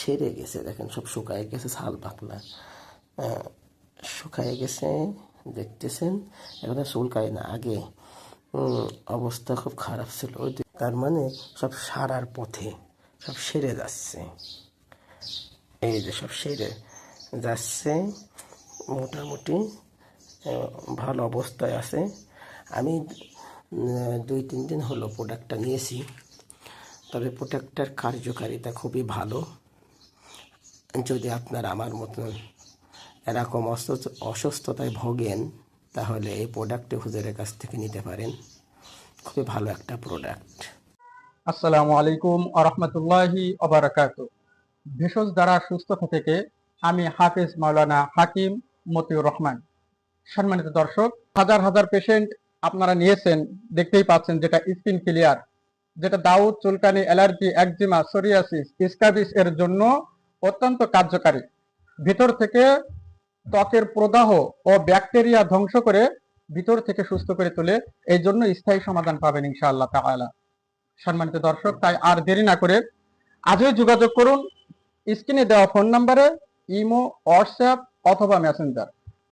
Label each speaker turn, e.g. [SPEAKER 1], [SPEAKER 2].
[SPEAKER 1] সেরে গেছে। দেখেন সব শুকায় গেছে, ছাল পাকনা শুকায় গেছে, দেখতেছেন? এখন চুলকায় না, আগে অবস্থা খুব খারাপ ছিল। তার মানে সব সারার পথে সব সেরে যাচ্ছে। এই যে সব সেরে যাচ্ছে, মোটামুটি ভালো অবস্থায় আছে। আমি দুই, তিন দিন হলো প্রোডাক্টটা নিয়েছি। তবে প্রোডাক্টটার কার্যকারিতা খুবই ভালো। যদি আপনার আমার মতন এরকম অসুস্থ- অসুস্থতায় ভোগেন, তাহলে এই প্রোডাক্টটি হুজুরের কাছ থেকে নিতে পারেন। খুবই ভালো একটা প্রোডাক্ট
[SPEAKER 2] আসসালামু আলাইকুম আরহামতুল্লাহি অবরাকাত ভেষজ দ্বারা সুস্থতা থেকে আমি হাফিজ মাওলানা হাকিম মতিউর রহমান। সম্মানিত দর্শক, হাজার হাজার পেশেন্ট আপনারা নিয়েছেন, দেখতেই পাচ্ছেন যেটা স্কিন ক্লিয়ার যেটা দাউদ, চুলকানি অ্যালার্জি একজিমা সোরিয়াসিস স্কাবিস এর জন্য অত্যন্ত কার্যকারী। ভিতর থেকে ত্বকের প্রদাহ ও ব্যাকটেরিয়া ধ্বংস করে ভিতর থেকে সুস্থ করে তোলে এই জন্য স্থায়ী সমাধান পাবেন ইনশাআল্লাহ তাআলা। সম্মানিত দর্শক, তাই আর দেরি না করে আজই যোগাযোগ করুন। স্ক্রিনে দেওয়া ফোন নম্বরে, ইমো, হোয়াটসঅ্যাপ অথবা মেসেঞ্জার।